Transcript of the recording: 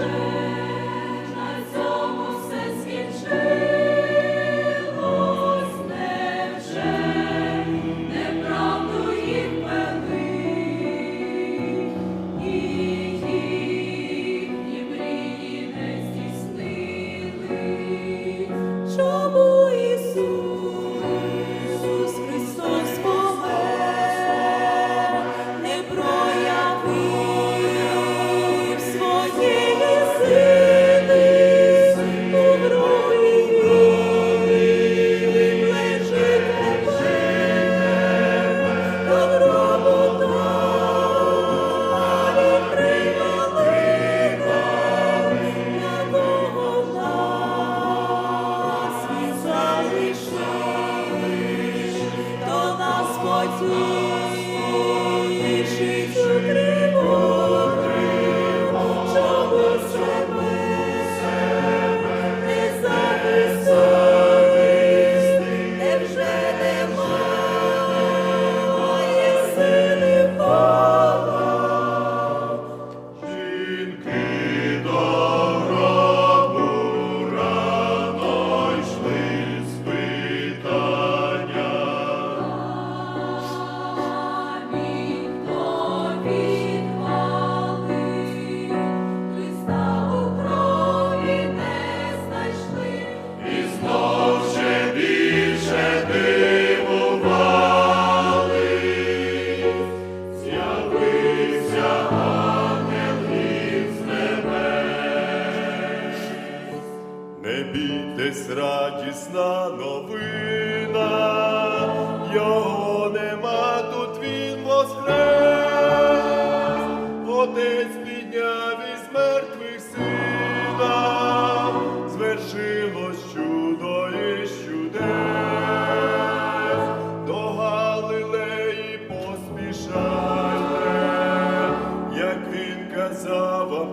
Amen. Christus. Не бійтесь, радісна новина, його нема, тут він воскрес, Отець підняв із мертвих сина, звершилось чудо із чудес, до Галилеї поспішайте, як він казав вам.